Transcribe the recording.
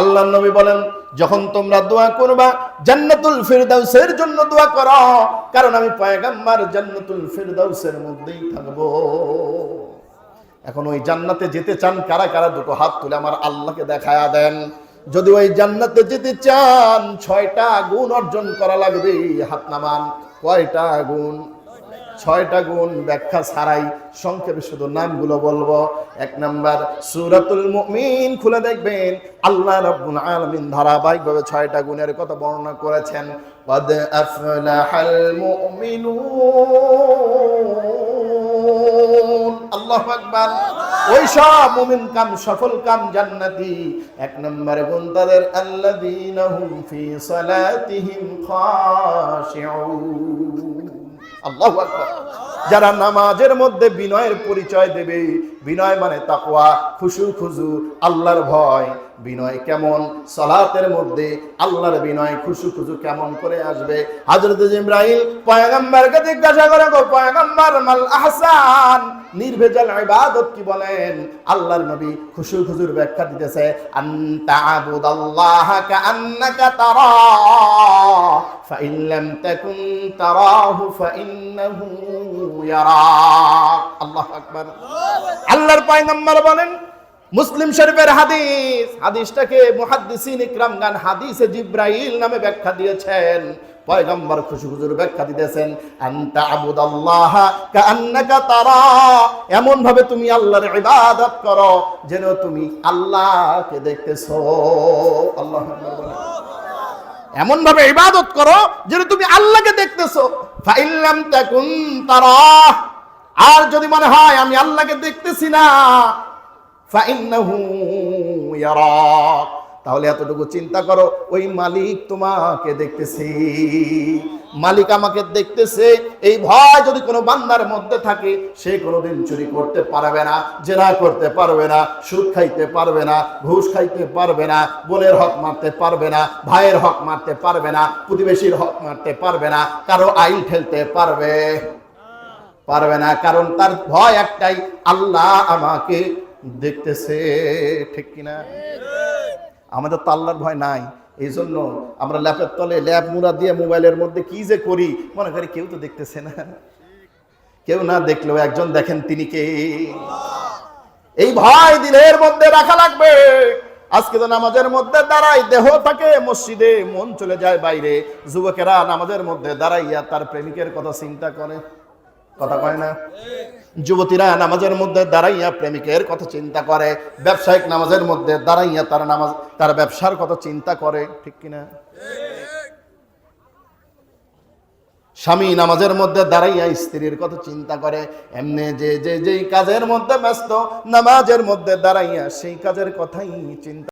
আল্লাহ নবী বলেন, যখন তোমরা দোয়া করবা, জান্নাতুল ফিরদাউসের জন্য দোয়া করো, কারণ আমি পয়গাম্বার জান্নাতুল ফিরদাউসের মধ্যেই থাকব। এখন ওই জান্নাতে যেতে চান কারা? কারা দুটো হাত তুলে আমার আল্লাহকে দেখায়া দেন। যদি ওই জান্নাতে যেতে চান, ছয়টা গুণ অর্জন করা লাগবে, হাত নামান, কয়টা গুণ? ছয়টা গুণ ব্যাখ্যা ছাড়াই সংক্ষেপে শুধু নামগুলো বলবো এক নাম্বার সুরাতুল মুমিন খুলে দেখবেন আল্লাহ রাব্বুল আলামিন ধারাবাহিকভাবে ছয়টা গুণের কথা বর্ণনা করেছেন قد أفلح المؤمنون আল্লাহ আকবার ওই সব মুমিন কাম সফল কাম জান্নাতি এক নম্বরে গুণ তাদের আল্লাযীনা হুম ফি সালাতিহিম খাশিউন আল্লাহু যারা নামাজের মধ্যে বিনয়ের পরিচয় দেবে বিনয় মানে তাকওয়া খুশু খুজু আল্লাহর ভয়। বিনয় কেমন? সলাতের মধ্যে আল্লাহর বিনয় খুশু খুজু কেমন করে আসবে? হযরত জিবরাইল পয়গম্বরকে জিজ্ঞাসা করে, গো পয়গম্বর, মাল আহসান? নির্ভেজাল ইবাদত কি বলেন? আল্লাহর নবী খুশু খুজুর ব্যাখ্যা দিতেছে, আনতা আবুদাল্লাহ কাআন্নাকা তারা, ফাইন লাম তাকুন তারাহু ফাইন্নাহু ইয়ারাক আল্লাহু আকবার। আল্লাহর পয়গম্বর বলেন মুসলিম শরীফের হাদিস, হাদিসটাকে মুহাদ্দিসিন ইকরাম গান হাদিসে জিব্রাইল নামে ব্যাখ্যা দিয়েছেন। পয়গম্বর খুশি হুজুর ব্যাখ্যা দিতেছেন, আনতা আবুদাল্লাহ কাআন্নাকা তারা। এমন ভাবে তুমি আল্লাহর ইবাদত করো যেন তুমি আল্লাহকে দেখতেছো। আল্লাহ এমন ভাবে ইবাদত করো যেন তুমি আল্লাহকে দেখতেছো। ফাইল্লাম তাকুন তারা। আর যদি মনে হয়, আমি আল্লাহকে দেখতেছি না তাহলে এতটুকু চিন্তা করো, ওই মালিক তোমাকে দেখতেছে। মালিক আমাকে দেখতেছে, এই ভয় যদি কোনো বান্দার মধ্যে থাকে, সে কোনোদিন চুরি করতে পারবে না, জেনা করতে পারবে না, সুদ খাইতে পারবে না, ঘুষ খাইতে পারবে না বোনের হক মারতে পারবে না, ভাইয়ের হক মারতে পারবে না, প্রতিবেশীর হক মারতে পারবে না, কারও আইন ঠেলতে পারবে। পারবে না, কারণ তার ভয় একটাই, আল্লাহ আমাকে দেখতেছে, ঠিক কিনা? আমাদের তো আল্লাহর ভয় নাই এই জন্য আমরা ল্যাপের তলে ল্যাপ মুড়া দিয়ে মোবাইলের মধ্যে কি যে করি? মনে করি কেউ তো দেখতেছে না। কেউ না দেখলেও একজন দেখেন তিনি কে? এই ভয় দিলের মধ্যে রাখা লাগবে। আজকে তো নামাজের মধ্যে দাঁড়াই দেহ থাকে, মসজিদে মন চলে যায় বাইরে। যুবকেরা নামাজের মধ্যে দাঁড়াইয়া তার প্রেমিকের কথা চিন্তা করে। কথা কয় না? যুবতীরা নামাজের মধ্যে দাঁড়াইয়া প্রেমিকের কথা চিন্তা করে, ব্যবসায়িক নামাজের মধ্যে দাঁড়াইয়া তার নামাজ, তার ব্যবসার কথা চিন্তা করে, ঠিক কিনা? স্বামী নামাজের মধ্যে দাঁড়াইয়া স্ত্রীর কথা চিন্তা করে, এমনি যে যে, যেই কাজের মধ্যে ব্যস্ত, নামাজের মধ্যে দাঁড়াইয়া সেই কাজের কথাই চিন্তা